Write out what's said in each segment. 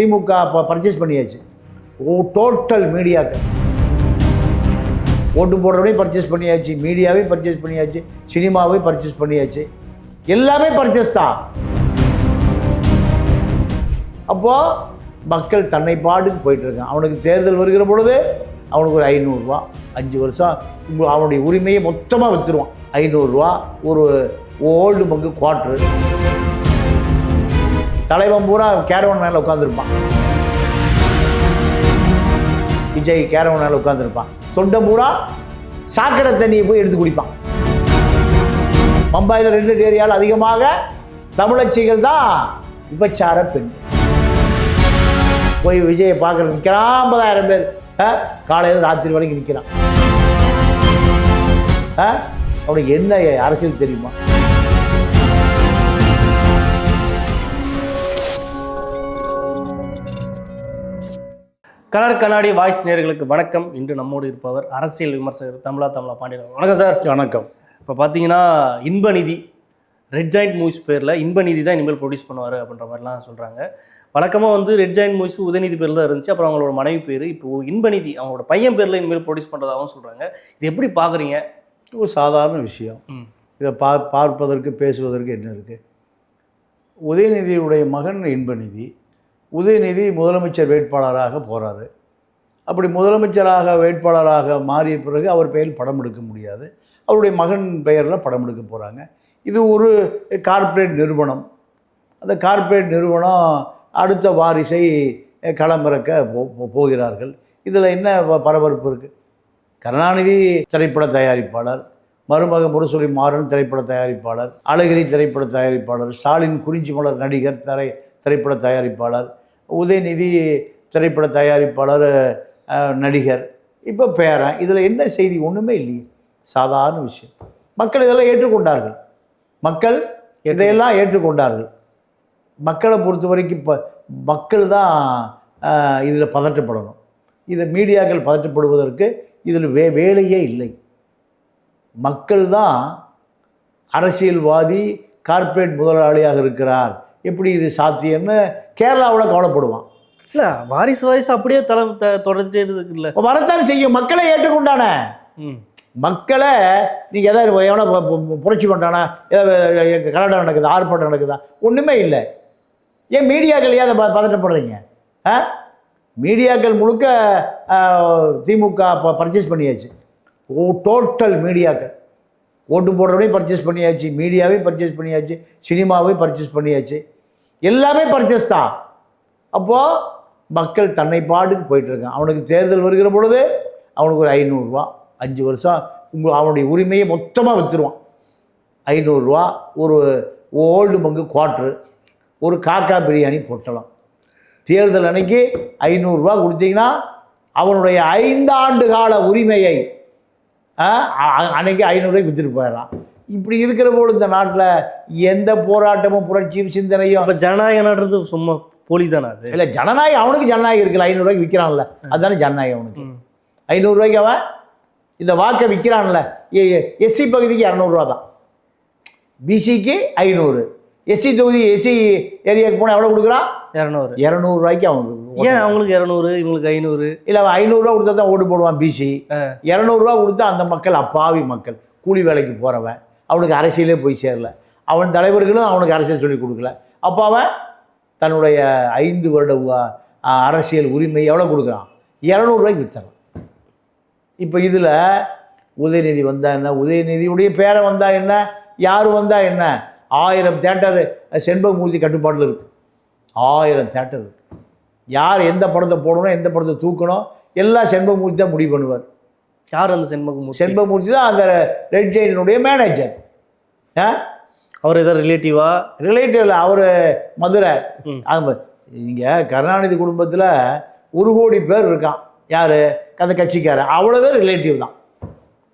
திமுக இப்போ பர்ச்சேஸ் பண்ணியாச்சு. ஓ டோட்டல் மீடியாக்கள். ஓட்டு போடுறவனையும் பர்ச்சேஸ் பண்ணியாச்சு மீடியாவையும் பர்ச்சேஸ் பண்ணியாச்சு சினிமாவையும் பர்ச்சேஸ் பண்ணியாச்சு. எல்லாமே பர்ச்சேஸ் தான். அப்போது மக்கள் தன்னை பாட்டுக்கு போயிட்டு இருக்கான் அவனுக்கு தேர்தல் வருகிற பொழுது அவனுக்கு ஒரு ஐநூறுரூவா அஞ்சு வருஷம் அவனுடைய உரிமையை மொத்தமாக வச்சுருவான் ஐநூறுரூவா ஒரு ஓல்டு மங்கு குவார்ட்ரு தலைவன் பூரா கேரவன் மேலே உட்காந்துருப்பான் விஜய் கேரவன் மேலே உட்காந்துருப்பான் தொண்டை பூரா சாக்கடை தண்ணியை போய் எடுத்து குடிப்பான். பம்பாயில் ரெண்டு ஏரியாவில் அதிகமாக தமிழச்சிகள் தான் விபச்சார பெண். போய் விஜயை பார்க்குற நிற்கிறான் ஐம்பதாயிரம் பேர் காலையில் ராத்திரி வரைக்கும் நிற்கிறான் ஆ? அவனுக்கு என்ன அரசியல் தெரியுமா? கலர் கண்ணாடி வாய்ஸ் நேயர்களுக்கு வணக்கம். இன்று நம்மோடு இருப்பவர் அரசியல் விமர்சகர் தமிழா தமிழா பாண்டியன். வணக்கம் சார். வணக்கம். இப்போ பார்த்தீங்கன்னா இன்பநிதி ரெட் ஜாயிண்ட் மூவிஸ் பேரில் இன்பநிதி தான் இனிமேல் ப்ரொடியூஸ் பண்ணுவார் அப்படின்ற மாதிரிலாம் சொல்கிறாங்க வழக்கமாக வந்து ரெட் ஜாயிண்ட் மூவிஸ் உதயநிதி பேரில் தான் இருந்துச்சு. அப்புறம் அவங்களோட மனைவி பேர் இப்போ இன்பநிதி அவங்களோட பையன் பேரில் இனிமேல் ப்ரொடியூஸ் பண்ணுறதாகவும் சொல்கிறாங்க இது எப்படி பார்க்குறீங்க ஒரு சாதாரண விஷயம். இதை பா பார்ப்பதற்கு பேசுவதற்கு என்ன இருக்குது உதயநிதியுடைய மகன் இன்பநிதி உதயநிதி முதலமைச்சர் வேட்பாளராக போகிறாரு அப்படி முதலமைச்சராக வேட்பாளராக மாறிய பிறகு அவர் பெயரில் படம் எடுக்க முடியாது. அவருடைய மகன் பெயரில் படம் எடுக்க போகிறாங்க இது ஒரு கார்ப்பரேட் நிறுவனம். அந்த கார்ப்பரேட் நிறுவனம் அடுத்த வாரிசை களமிறக்க போ போ- போகிறார்கள். இதில் என்ன ப- பரபரப்பு இருக்குது கருணாநிதி திரைப்பட தயாரிப்பாளர் மருமக முரசொலி மாறன் திரைப்பட தயாரிப்பாளர் அழகிரி திரைப்பட தயாரிப்பாளர் ஸ்டாலின் குறிஞ்சி மலர் நடிகர் திரை திரைப்பட தயாரிப்பாளர் உதயநிதி திரைப்பட தயாரிப்பாளர் நடிகர். இப்போ பேரன் இதில் என்ன செய்தி ஒன்றுமே இல்லையே. சாதாரண விஷயம். மக்கள் இதெல்லாம் ஏற்றுக்கொண்டார்கள். மக்கள் இதையெல்லாம் ஏற்றுக்கொண்டார்கள். மக்களை பொறுத்த வரைக்கும் இப்போ மக்கள் தான் இதில் பதட்டப்படணும் இதை மீடியாக்கள் பதட்டப்படுவதற்கு இதில் வே வேலையே இல்லை. மக்கள் தான் அரசியல்வாதி கார்ப்பரேட் முதலாளியாக இருக்கிறார். எப்படி இது சாத்தியம்னு கேரளாவில் கவலைப்படுவான். இல்லை வாரிசு வாரிசு அப்படியே தலை தொடர்ந்துட்டே இருக்குல்ல வரத்தான் செய்யும்? மக்களை ஏற்றுக்கொண்டானே? மக்களை நீங்கள் எதாவது எவனோ புரட்சி பண்ணுறானா ஏதாவது கலடம் நடக்குதா ஆர்ப்பாட்டம் நடக்குதா? ஒன்றுமே இல்லை. ஏன் மீடியாக்கள் ஏன் அதை ப- பதட்டப்படுறீங்க? ஆ? மீடியாக்கள் முழுக்க திமுக பர்ச்சேஸ் பண்ணியாச்சு. ஓ டோட்டல் மீடியாக்கள் ஓட்டு போடுறவனையும் பர்ச்சேஸ் பண்ணியாச்சு மீடியாவையும் பர்ச்சேஸ் பண்ணியாச்சு சினிமாவையும் பர்ச்சேஸ் பண்ணியாச்சு. எல்லாமே பர்ச்சேஸ் தான். அப்போது மக்கள் தன்னை பாட்டுக்கு போயிட்டுருக்கான் அவனுக்கு தேர்தல் வருகிற பொழுது அவனுக்கு ஒரு ஐநூறுரூவா. அஞ்சு வருஷம் உங்க அவனுடைய உரிமையை மொத்தமாக விற்றுருவான் ஐநூறுரூவா ஒரு ஓல்டு மங்கு குவாட்ரு ஒரு காக்கா பிரியாணி போட்டலாம். தேர்தல் அன்னைக்கு ஐநூறுரூவா கொடுத்தீங்கன்னா அவனுடைய ஐந்தாண்டு கால உரிமையை அன்னைக்கு ஐநூறுரூவாய்க்கு விற்றுட்டு போயிடலாம். இப்படி இருக்கிற போது இந்த நாட்டில் எந்த போராட்டமும் புரட்சியும் சிந்தனையும். அப்போ ஜனநாயக நாடுறது சும்மா போலி தானே அது? இல்லை ஜனநாயகம் அவனுக்கு ஜனநாயகம் இருக்குல்ல. ஐநூறுரூவாய்க்கு விற்கிறான்ல அதுதானே ஜனநாயகம் அவனுக்கு. ஐநூறுரூவாய்க்கு அவன் இந்த வாக்கை விற்கிறான்ல எஸ்சி பகுதிக்கு இரநூறுவா தான். பிசிக்கு ஐநூறு. எஸ்சி தொகுதி எஸ்சி ஏரியாவுக்கு போனால் எவ்வளோ கொடுக்குறான்? இரநூறு. இரநூறுவாய்க்கு அவனுக்கு ஏன் அவங்களுக்கு இரநூறு இவங்களுக்கு ஐநூறு? இல்லை அவன் ஐநூறுரூவா கொடுத்தா தான் ஓட்டு போடுவான் பிசி. இரநூறுவா கொடுத்தா அந்த மக்கள் அப்பாவி மக்கள். கூலி வேலைக்கு போகிறவன் அவனுக்கு அரசியலே போய் சேரல. அவன் தலைவர்களும் அவனுக்கு அரசியல் சொல்லி கொடுக்கல. அப்போ அவன் தன்னுடைய ஐந்து வருட அரசியல் உரிமை எவ்வளோ கொடுக்குறான்? இரநூறுவாய்க்கு விற்றுறான் இப்போ இதில் உதயநிதி வந்தா என்ன? உதயநிதியுடைய பேரை வந்தா என்ன? யார் வந்தா என்ன? ஆயிரம் தேட்டர் செண்பகமூர்த்தி கட்டுப்பாட்டில் இருக்கு. ஆயிரம் தேட்டர் இருக்கு. யார் எந்த படத்தை போடணும் எந்த படத்தை தூக்கணும் எல்லாம் செண்பகமூர்த்தி தான் முடிவு பண்ணுவார். யார் அந்த செண்பகமூர்த்தி? செண்பகமூர்த்தி தான் அந்த ரெட் ஜெயினுடைய மேனேஜர் ஆ? அவர் ஏதாவது ரிலேட்டிவா ரிலேட்டிவ் அவர் மதுரை. ம். இங்கே கருணாநிதி குடும்பத்தில் ஒரு கோடி பேர் இருக்கான். யார்? அந்த கட்சிக்காரன். அவ்வளோ பேர் ரிலேட்டிவ் தான்.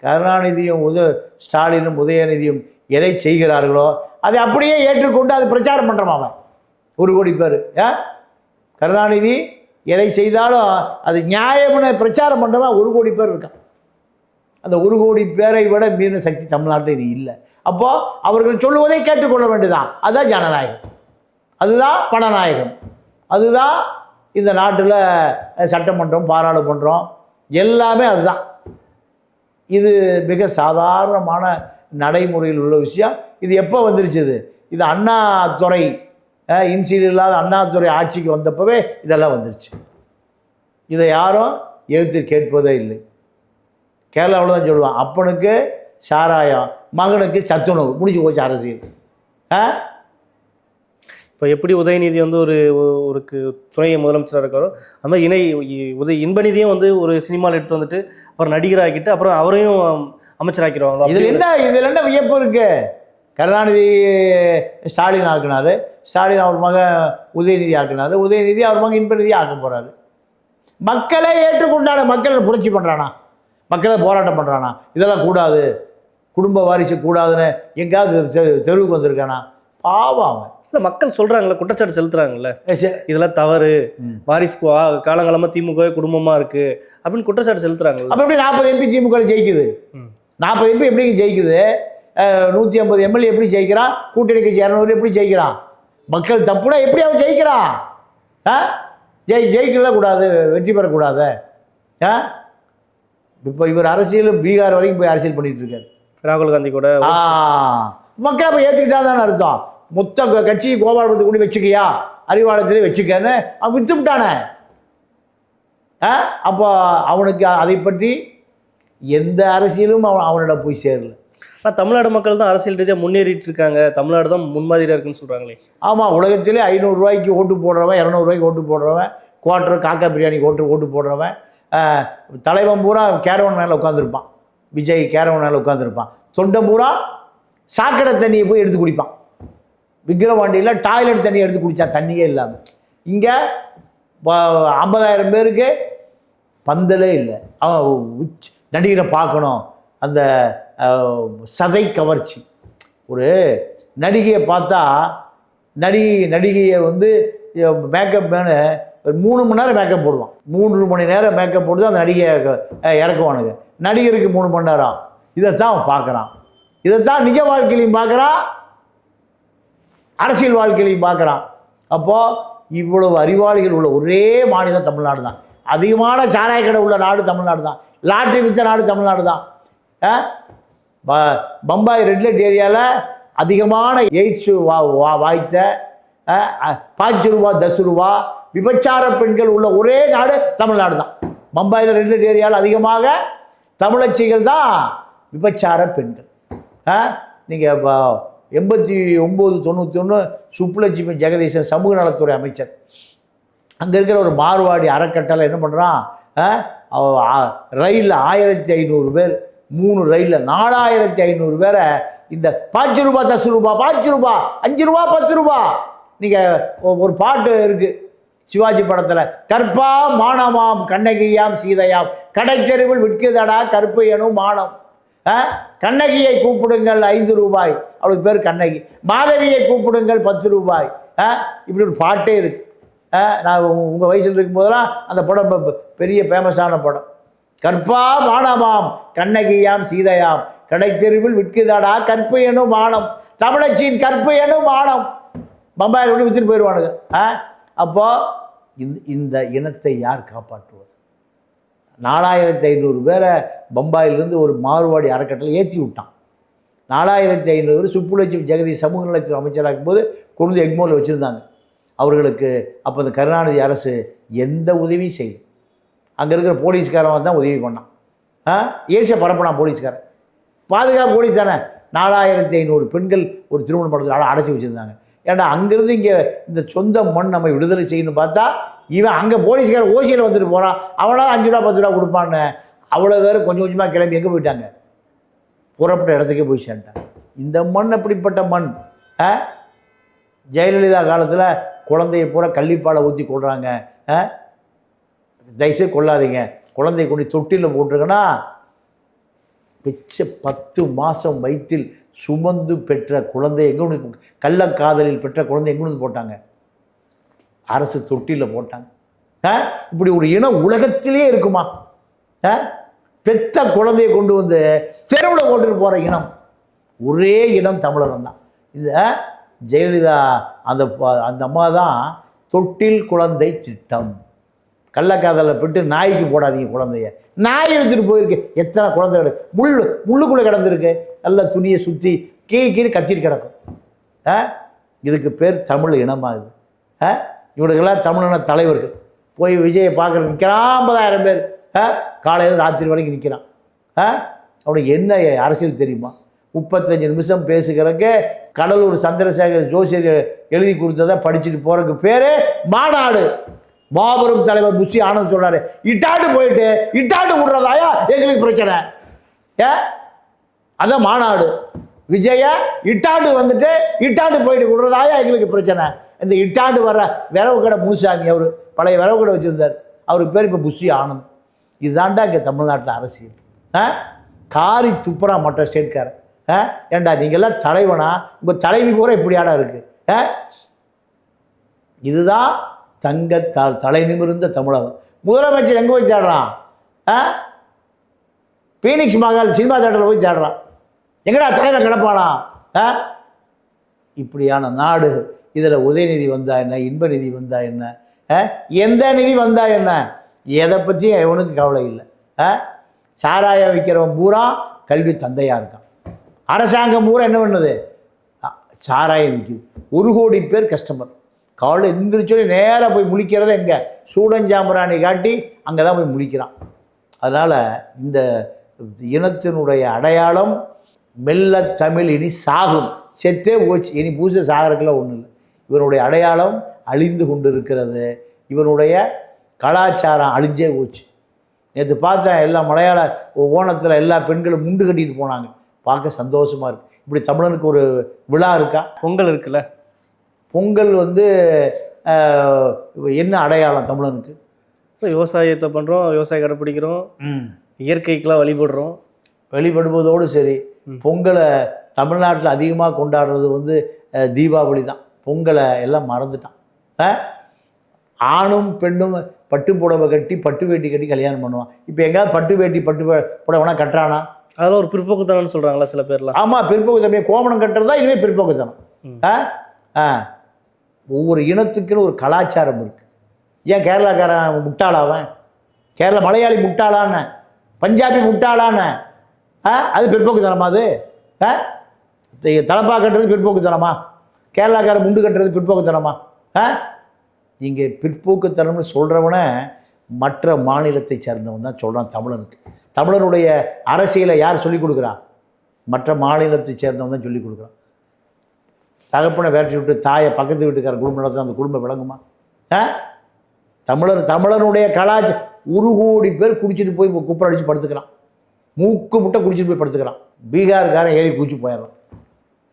கருணாநிதியும் உத ஸ்டாலினும் உதயநிதியும் எதை செய்கிறார்களோ அதை அப்படியே ஏற்றுக்கொண்டு அது பிரச்சாரம் பண்ணுறான் அவன். ஒரு கோடி பேர். ஏன் கருணாநிதி எதை செய்தாலும் அது நியாயம்னு பிரச்சாரம் பண்ணுறவன் ஒரு கோடி பேர் இருக்கான். அந்த ஒரு கோடி பேரை விட மீறின சக்தி தமிழ்நாட்டில் இது இல்லை. அப்போது அவர்கள் சொல்லுவதை கேட்டுக்கொள்ள வேண்டியதான் அதுதான் ஜனநாயகம். அதுதான் பணநாயகம். அதுதான் இந்த நாட்டில் சட்டமன்றம் பாராளுமன்றம் எல்லாமே அதுதான். இது மிக சாதாரணமான நடைமுறையில் உள்ள விஷயம். இது எப்போ வந்துருச்சு இது இது அண்ணாதுறை இன்சியல் இல்லாத அண்ணாதுறை ஆட்சிக்கு வந்தப்பவே இதெல்லாம் வந்துருச்சு. இதை யாரும் எதிர்த்து கேட்பதே இல்லை. கேரளாவில் தான் சொல்லுவான் அப்பனுக்கு சாராயம் மகனுக்கு சத்துணவு முடிஞ்சு போச்சு அரசியல். ஆ? இப்போ எப்படி உதயநிதி வந்து ஒரு ஒரு துணை முதலமைச்சராக இருக்காரோ அந்த மாதிரி இணை உதய இன்பநிதியும் வந்து ஒரு சினிமாவில் எடுத்து வந்துட்டு அப்புறம் நடிகராக்கிட்டு அப்புறம் அவரையும் அமைச்சராக்கிடுவாங்களோ? இதில் என்ன இதில் என்ன வியப்பு இருக்கு? கருணாநிதி ஸ்டாலின் ஆக்குனாரு. ஸ்டாலின் அவர் மகன் உதயநிதி ஆக்குனாரு. உதயநிதி அவர் மகன் இன்பநிதி ஆக்க போறாரு. மக்களே ஏற்றுக்கொண்டான மக்கள் புரட்சி பண்றானா? மக்களே போராட்டம் பண்றானா? இதெல்லாம் கூடாது. குடும்ப வாரிசு கூடாதுன்னு எங்கேயாவது தெருவுக்கு வந்திருக்கானா? பாவம் அவன். இல்லை மக்கள் சொல்கிறாங்கல்ல குற்றச்சாட்டு செலுத்துறாங்கல்ல. இதெல்லாம் தவறு. வாரிசு காலங்காலமாக திமுகவே குடும்பமாக இருக்குது அப்படின்னு குற்றச்சாட்டு செலுத்துறாங்கல்ல. அப்போ எப்படி நாற்பது எம்பி திமுக ஜெயிக்குது. நாற்பது எம்பி எப்படி ஜெயிக்குது? நூற்றி ஐம்பது எம்எல்ஏ எப்படி ஜெயிக்கிறான்? கூட்டணி கட்சி இரநூறு எப்படி ஜெயிக்கிறான்? மக்கள் தப்புனா எப்படி அவன் ஜெயிக்கிறான்? ஆ? ஜெய் ஜெயிக்கல கூடாது வெற்றி பெறக்கூடாது. ஆ? இப்போ இவர் அரசியல் பீகார் வரைக்கும் போய் அரசியல் பண்ணிட்டு இருக்காரு ராகுல் காந்தி கூட ஆ. மக்கள் அப்போ ஏற்றுக்கிட்டா தானே அர்த்தம். மொத்த கட்சி கோபாலபுரத்தை கொண்டு வச்சுக்கியா? அறிவாலயத்திலே வச்சுக்கன்னு அவன் வித்து விட்டானே ஆ? அப்போ அவனுக்கு அதை பற்றி எந்த அரசியலும் அவன் அவனிடம் போய் சேரல. ஆனால் தமிழ்நாடு மக்கள் தான் அரசியல் ரீதியாக முன்னேறிட்டு இருக்காங்க தமிழ்நாடு தான் முன்மாதிரியாக இருக்குன்னு சொல்கிறாங்களே ஆமாம் உலகத்திலே ஐநூறுரூவாய்க்கு ஓட்டு போடுறவன் இரநூறுவாய்க்கு ஓட்டு போடுறவன் குவார்ட்டர் காக்கா பிரியாணிக்கு ஓட்டு ஓட்டு போடுறவன் தலைவன் பூரா கேரவன் மேலே உட்காந்துருப்பான் விஜய் கேரவன் மேலே உட்காந்துருப்பான் தொண்டை பூரா சாக்கடை தண்ணியை போய் எடுத்து குடிப்பான். விக்கிரவாண்டியில் டாய்லெட் தண்ணி எடுத்து குடித்தான் தண்ணியே இல்லாமல் இங்கே ஐம்பதாயிரம் பேருக்கு பந்தலே இல்லை. அவன் உச் நடிகரை பார்க்கணும். அந்த சதை கவர்ச்சி. ஒரு நடிகையை பார்த்தா நடிகை நடிகையை வந்து மேக்கப் மேனு ஒரு மூணு மணி நேரம் மேக்கப் போடுவான். மூன்று மணி நேரம் மேக்கப் போட்டு தான் அந்த நடிகையை இறக்குவானுங்க. நடிகருக்கு மூணு மணி நேரம் இதைத்தான் அவன் பார்க்குறான். இதைத்தான் நிஜ வாழ்க்கையிலையும் பார்க்குறான். அரசியல் வாழ்க்கையிலையும் பார்க்குறான். அப்போது இவ்வளவு அறிவாளிகள் உள்ள ஒரே மாநிலம் தமிழ்நாடு தான் அதிகமான சாராய கடை உள்ள நாடு தமிழ்நாடு தான் லாட்ரி வித்த நாடு தமிழ்நாடு தான் பம்பாய் ரெட்லெட் ஏரியாவில் அதிகமான எய்ட்ஸ் வா வா- வாய்த்த ஆ, பாஞ்சு ரூபா தஸ் ரூபா விபச்சார பெண்கள் உள்ள ஒரே நாடு தமிழ்நாடு தான். பம்பாயில் ரெட்லெட் ஏரியாவில் அதிகமாக தமிழச்சிகள் தான் விபச்சார பெண்கள். ஆ? நீங்கள் எண்பத்தி ஒம்பது தொண்ணூற்றி ஒன்று சுப்புலட்சுமி ஜெகதீசன் சமூக நலத்துறை அமைச்சர். அங்கே இருக்கிற ஒரு மார்வாடி அறக்கட்டளை என்ன பண்ணுறான் ரயிலில் ஆயிரத்தி ஐநூறு பேர் மூணு ரயிலில் நாலாயிரத்தி ஐநூறு பேரை இந்த பாஞ்சு ரூபா தஸ் ரூபா பாஞ்சு ரூபா அஞ்சு ரூபா பத்து ரூபா. நீங்கள் ஒரு பாட்டு இருக்குது சிவாஜி படத்தில் கற்பா மானமாம் கண்ணகியாம் சீதையாம் கடைத்தெருவில் விற்குதடா கற்பு எனும் மானம். ஆ? கண்ணகியை கூப்பிடுங்கள் ஐந்து ரூபாய். அவளுக்கு பேர் கண்ணகி. மாதவியை கூப்பிடுங்கள் பத்து ரூபாய். ஆ? இப்படி ஒரு பாட்டே இருக்குது ஆ? நான் உங்கள் வயசில் இருக்கும்போதெல்லாம் அந்த படம் பெரிய ஃபேமஸான படம். கற்பா மானமாம் கண்ணகியாம் சீதையாம். கடைத்தெருவில் விற்குதாடா கற்பு எனும் மானம். தமிழச்சியின் கற்பு எனும் மானம். பம்பாயில் ஒன்று விற்றுட்டு போயிடுவானுங்க. ஆ? அப்போ இந்த இந்த இனத்தை யார் காப்பாற்றுவது? நாலாயிரத்தி ஐநூறு பேரை பம்பாயிலிருந்து ஒரு மாறுபாடி அறக்கட்டளை ஏற்றி விட்டான். நாலாயிரத்தி ஐநூறு சுப்புலட்சுமி ஜெகதீஷ் சமூக நலத்துறை அமைச்சராகும் போது கொண்டு எக்மோரில் வச்சுருந்தாங்க. அவர்களுக்கு அப்போ இந்த கருணாநிதி அரசு எந்த உதவியும் செய்யும் அங்கே இருக்கிற போலீஸ்காரன் தான் உதவி பண்ணான். ஆ? ஏழ்ச்ச பரப்பினான் போலீஸ்காரன். பாதுகாப்பு போலீஸ் தானே? நாலாயிரத்தி ஐநூறு பெண்கள் ஒரு திருமண படத்தில் அடைச்சி வச்சுருந்தாங்க. ஏன்னா அங்கேருந்து இங்கே இந்த சொந்த மண் நம்ம விடுதலை செய்யணும்னு பார்த்தா இவன் அங்கே போலீஸ்காரன் ஓசியில் வந்துட்டு போகிறான் அவனால அஞ்சு ரூபா பத்து ரூபா கொடுப்பான்னு. அவ்வளோ பேர் கொஞ்சம் கொஞ்சமாக கிளம்பி எங்கே போயிட்டாங்க? புறப்பட்ட இடத்துக்கே போய் சேர்ந்துட்டாங்க. இந்த மண் அப்படிப்பட்ட மண்? ஆ? ஜெயலலிதா காலத்தில் குழந்தைய பூரா கள்ளிப்பாலை ஊற்றி கொள்கிறாங்க ஆ? தயவுசெய்து கொள்ளாதீங்க. குழந்தை கொண்டு தொட்டியில் போட்டிருக்கன்னா பெற்ற பத்து மாதம் வயிற்றில் சுமந்து பெற்ற குழந்தை எங்கே ஒன்று கள்ளக்காதலில் பெற்ற குழந்தை எங்கே வந்து போட்டாங்க? அரசு தொட்டிலில் போட்டாங்க. ஆ? இப்படி ஒரு இனம் உலகத்திலே இருக்குமா? ஆ? பெத்த குழந்தையை கொண்டு வந்து தெருவில் போட்டுட்டு போகிற இனம். ஒரே இனம் தமிழகம் தான். இந்த ஜெயலலிதா அந்த ப- அந்த அம்மா தான் தொட்டில் குழந்தை திட்டம். கள்ளக்காதலில் போட்டு நாய்க்கு போடாதீங்க குழந்தைய. நாய் எடுத்துகிட்டு போயிருக்கு. எத்தனை குழந்தை கிடக்கு? முள் முள்ளுக்குள்ளே கிடந்திருக்கு. நல்லா துணியை சுற்றி கீ கீழே கத்திட்டு கிடக்கும். ஆ? இதுக்கு பேர் தமிழ் இனமாகுது ஆ? இவனுக்கெல்லாம் தமிழின தலைவர்கள். போய் விஜயை பார்க்குற நிற்கிறான் ஐம்பதாயிரம் பேர். ஆ? காலையில் ராத்திரி வரைக்கும் நிற்கிறான் ஆ? அவனுக்கு என்ன அரசியல் தெரியுமா? முப்பத்தஞ்சு நிமிஷம் பேசுகிறக்கு கடலூர் சந்திரசேகர் ஜோசியர் எழுதி கொடுத்ததை படிச்சுட்டு போகிறதுக்கு பேர் மாநாடு. மாபெரும் தலைவர் புஷி ஆனந்த் சொல்றாரு. இட்டாண்டு போயிட்டு இட்டாண்டு விடுறதாயா? எங்களுக்கு பிரச்சனை. ஏ? அதான் மாநாடு. விஜய இட்டாண்டு வந்துட்டு இட்டாண்டு போயிட்டு விடுறதாயா? எங்களுக்கு பிரச்சனை. இந்த இட்டாண்டு வர்ற விரவு கடை முனுசாமி அவர் பழைய விரவு கடை வச்சுருந்தார். அவருக்கு பேர் இப்போ புஷி ஆனந்த். இதுதான்டா இங்கே தமிழ்நாட்டில் அரசியல். ஆ? காரி துப்புறா மற்ற ஸ்டேட்காரன். ஆ? ஏண்டா நீங்கள்லாம் தலைவனா? உங்கள் தலைவி பூரா இப்படியாடா இருக்கு. ஆ? இதுதான் தங்கத்தால் த தலை நிமிர்ந்த தமிழகம் முதலமைச்சர் எங்கே போய் சாடுறான் ஆ? பீனிக்ஸ் மகால் சினிமா தேட்டரில் போய் சாடுறான் எங்கடா தலைவர் கிடப்பானா? ஆ? இப்படியான நாடு. இதில் உதயநிதி வந்தா என்ன? இன்ப நிதி வந்தா என்ன? ஆ? எந்த நிதி வந்தா என்ன? எதை பற்றியும் எவனுக்கு கவலை இல்லை. ஆ? சாராயம் விற்கிறவன் பூரா கல்வி தந்தையாக இருக்கான். அரசாங்கம் பூரா என்ன பண்ணுது? சாராயம் விற்குது ஒரு கோடி பேர் கஸ்டமர் காலைல எந்திரிச்சோடனே நேராக போய் முழிக்கிறத எங்கே சூடஞ்சாம்பராணி காட்டி அங்கே தான் போய் முழிக்கிறான். அதனால் இந்த இனத்தினுடைய அடையாளம் மெல்ல தமிழ் இனி சாகும். செத்தே போச்சு. இனி பூசை சாகிறதுக்குலாம் ஒன்றும் இல்லை. இவனுடைய அடையாளம் அழிந்து கொண்டு இருக்கிறது இவனுடைய கலாச்சாரம் அழிஞ்சே போச்சு. நேற்று பார்த்தேன் எல்லா மலையாள ஓணத்தில் எல்லா பெண்களும் முண்டு கட்டிட்டு போனாங்க. பார்க்க சந்தோஷமாக இருக்குது இப்படி தமிழனுக்கு ஒரு விழா இருக்கா? பொங்கல் இருக்குல்ல? பொங்கல் வந்து என்ன அடையாளம் தமிழனுக்கு? விவசாயத்தை பண்ணுறோம் விவசாய கடைப்பிடிக்கிறோம் இயற்கைக்கெல்லாம் வழிபடுறோம். வெளிப்படுவதோடு சரி பொங்கலை தமிழ்நாட்டில் அதிகமாக கொண்டாடுறது வந்து தீபாவளி தான். பொங்கலை எல்லாம் மறந்துட்டான்? ஆணும் பெண்ணும் பட்டு புடவை கட்டி பட்டு வேட்டி கட்டி கல்யாணம் பண்ணுவான். இப்போ எங்கேயாவது பட்டு வேட்டி பட்டு புடவைனா கட்டுறானா? அதெல்லாம் ஒரு பிற்போக்குத்தனம்னு சொல்கிறாங்களா சில பேர்லாம். ஆமாம் பிற்போக்கு தம்பியை கோமணம் கட்டுறதா இனிமேல் பிற்போக்குத்தனம். ஆ ஆ ஒவ்வொரு இனத்துக்குன்னு ஒரு கலாச்சாரம் இருக்குது ஏன் கேரளாக்காரன் முட்டாளாவன்? கேரள மலையாளி முட்டாளான? பஞ்சாபி முட்டாளான? ஆ? அது பிற்போக்குத்தனமா அது? ஆ? தலப்பா கட்டுறது பிற்போக்குத்தனமா? கேரளாக்காரன் முண்டு கட்டுறது பிற்போக்குத்தனமா? ஆ? இங்கே பிற்போக்குத்தனம்னு சொல்கிறவன மற்ற மாநிலத்தை சேர்ந்தவன் தான் சொல்கிறான் தமிழனுக்கு. தமிழனுடைய அரசியலை யார் சொல்லிக் கொடுக்குறான் மற்ற மாநிலத்தை சேர்ந்தவன் தான் சொல்லிக் கொடுக்குறான். தகப்பனை வேட்டி விட்டு தாயை பக்கத்து வீட்டுக்காரன் குடும்பம் நடத்த அந்த குடும்பம் விளங்குமா? ஆ? தமிழர் தமிழனுடைய கலாச்சார ஒரு கோடி பேர் குடிச்சிட்டு போய் குப்பரை அடித்து படுத்துக்கிறான். மூக்கு முட்டை குடிச்சிட்டு போய் படுத்துக்கிறான். பீகார்காரன் ஏறி குச்சி போயிடுறான்.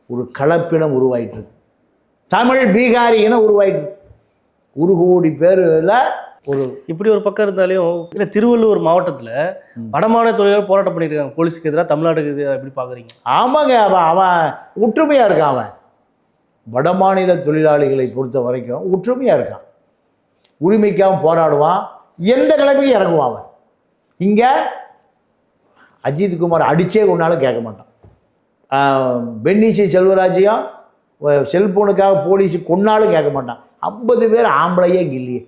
ஒரு கலப்பினம் உருவாயிட்டு தமிழ் பீகாரி இனம் உருவாயிட்டு. ஒரு கோடி பேரில் ஒரு இப்படி ஒரு பக்கம் இருந்தாலும் இல்லை திருவள்ளூர் மாவட்டத்தில் வடமாநில தொழிலாளர் போராட்டம் பண்ணியிருக்காங்க போலீஸுக்கு எதிராக தமிழ்நாட்டுக்கு எதிராக எப்படி பார்க்குறீங்க ஆமாங்க அவன் அவன் ஒற்றுமையாக இருக்கான் அவன். வடமாநில தொழிலாளிகளை பொறுத்த வரைக்கும் ஒற்றுமையாக இருக்கான். உரிமைக்காக போராடுவான். எந்த கிழமையும் இறங்குவான் அவன். இங்கே அஜித் குமார் அடித்தே கொண்டாலும் கேட்க மாட்டான். பென்னிசி செல்வராஜையும் செல்ஃபோனுக்காக போலீஸ் கொன்னாலும் கேட்க மாட்டான். ஐம்பது பேர் ஆம்பளையே இங்கே இல்லையே.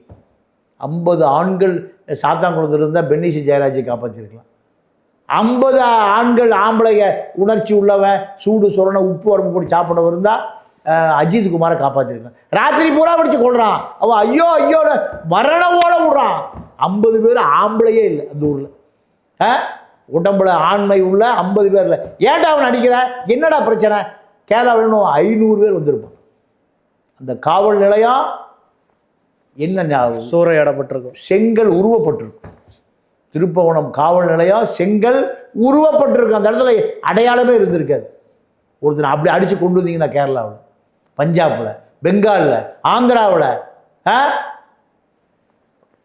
ஐம்பது ஆண்கள் சாத்தாங்குளத்தில் இருந்தால் பென்னிசி ஜெயராஜை காப்பாற்றிருக்கலாம் ஐம்பது ஆண்கள் ஆம்பளை உணர்ச்சி உள்ளவன் சூடு சொரண உப்பு வரம்பு போட்டு சாப்பிட இருந்தால் அஜித் குமாரை காப்பாற்றிருக்கான் ராத்திரி பூரா படிச்சு கொள்றான். அவன் ஐயோ ஐயோன்னு மரணமோட விடுறான். ஐம்பது பேர் ஆம்பளையே இல்லை அந்த ஊரில். ஆ உடம்புல ஆண்மை உள்ள ஐம்பது பேரில் ஏன்டா அவன் அடிக்கிற? என்னடா பிரச்சனை? கேரளாவில் இன்னும் ஐநூறு பேர் வந்திருப்பான் அந்த காவல் நிலையம் என்ன சூறையாடப்பட்டிருக்கும் செங்கல் உருவப்பட்டிருக்கும். திருப்பவனம் காவல் நிலையம் செங்கல் உருவப்பட்டிருக்கும். அந்த இடத்துல அடையாளமே இருந்திருக்காது. ஒருத்தர் அப்படி அடித்து கொண்டு வந்தீங்கன்னா கேரளாவில். பஞ்சாபில் பெங்காலில் ஆந்திராவில் ஆ?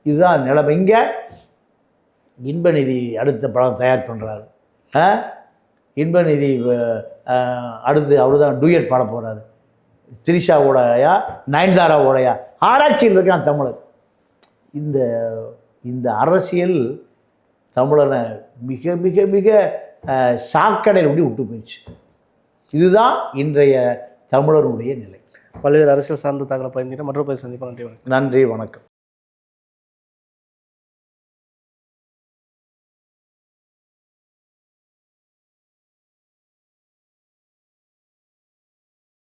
இதுதான் நிலைமை. இங்கே இன்பநிதி அடுத்த படம் தயார் பண்ணுறாரு ஆ? இன்பநிதி அடுத்து அவர் தான் டூயட் பாட போகிறாரு திரிஷாவோடயா நயன்தாராவோடயா ஆராய்ச்சியில் இருக்கான் தமிழர். இந்த இந்த அரசியல் தமிழனை மிக மிக மிக சாக்கடையில் விட்டு விட்டு போயிடுச்சு. இதுதான் இன்றைய தமிழருடைய நிலை. பல்வேறு அரசியல் சார்ந்த தகவலை பயந்துட்டு மற்றொரு சந்திப்போம். நன்றி வணக்கம். நன்றி வணக்கம்.